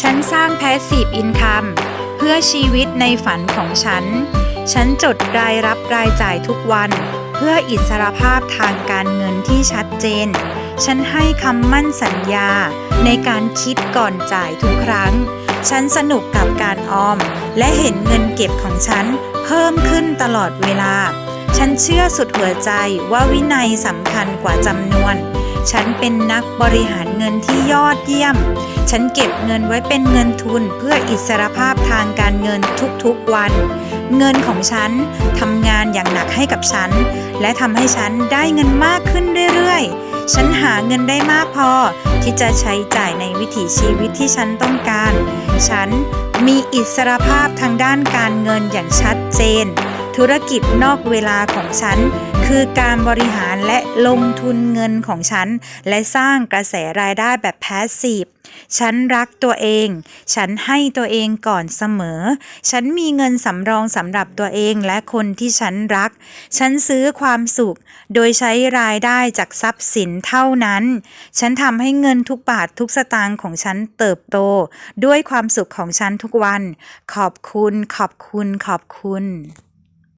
ฉันสร้างแพสซีฟอินคัมเพื่อชีวิตในฝันของฉัน ฉันจดรายรับรายจ่ายทุกวัน เพื่ออิสรภาพทางการเงินที่ชัดเจน ฉันให้คำมั่นสัญญาในการคิดก่อนจ่ายทุกครั้ง ฉันสนุกกับการออม และเห็นเงินเก็บของฉันเพิ่มขึ้นตลอดเวลา ฉันเชื่อสุดหัวใจว่าวินัยสำคัญกว่าจำนวน ฉันเป็นนักบริหารเงินที่ยอดเยี่ยม ฉันเก็บเงินไว้เป็นเงินทุนเพื่ออิสรภาพทางการเงินทุกๆวัน เงินของฉันทำงานอย่างหนักให้กับฉัน และทำให้ฉันได้เงินมากขึ้นเรื่อยๆ ฉันหาเงินได้มากพอที่จะใช้จ่ายในวิถีชีวิตที่ฉันต้องการ ฉันมีอิสรภาพทางด้านการเงินอย่างชัดเจน ธุรกิจนอกเวลาของฉัน คือการบริหารและลงทุนเงินของฉัน และสร้างกระแสรายได้แบบแพสซีฟฉันรักตัวเอง ฉันให้ตัวเองก่อนเสมอ ฉันมีเงินสำรองสำหรับตัวเองและคนที่ฉันรัก ฉันซื้อความสุข โดยใช้รายได้จากทรัพย์สินเท่านั้น ฉันทำให้เงินทุกบาททุกสตางค์ของฉันเติบโต ด้วยความสุขของฉันทุกวัน ขอบคุณ ขอบคุณ ขอบคุณ